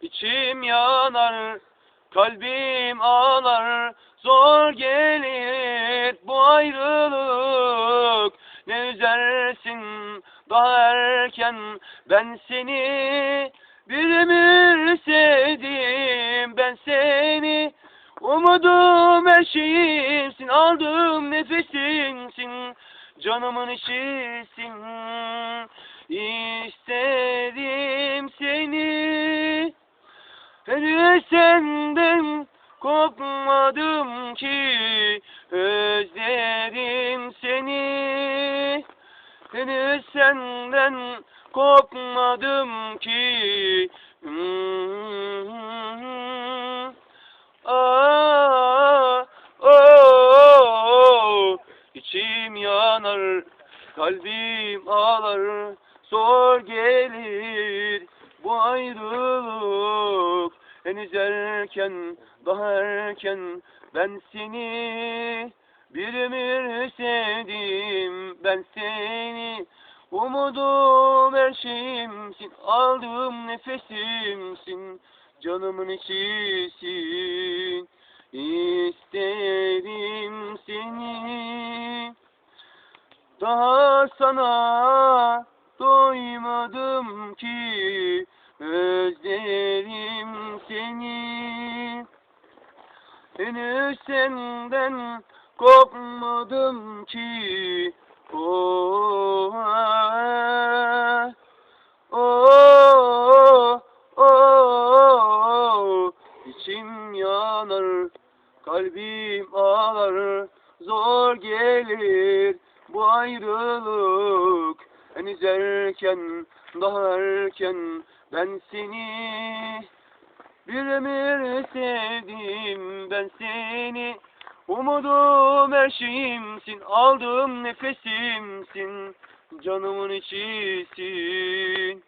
içim yanar, kalbim ağlar, zor gelir bu ayrılık. Ne üzersin daha erken? Ben seni bir sevdim. Ben seni umudum her şeyimsin. Aldığım nefesimsin canımın içisin. İstedim seni henüz senden kopmadım ki. Özledim seni. Henüz senden kopmadım ki. Oh, içim yanar, kalbim ağlar, zor gelir bu ayrılık. Henüz erken, daha erken ben seni bir ömür sevdim. Ben seni Umudum her şeyimsin aldığım nefesimsin canımın içisin. İsterim seni. Daha sana doymadım ki özlerim seni. Henüz senden kopmadım ki. Oh, ah, oh, oh, içim yanar kalbim ağlar. Zor gelir bu ayrılık henüz erken daha erken ben seni bir ömür sevdim. Ben seni Umudum her şeyimsin Aldığım nefesimsin Canımın içisin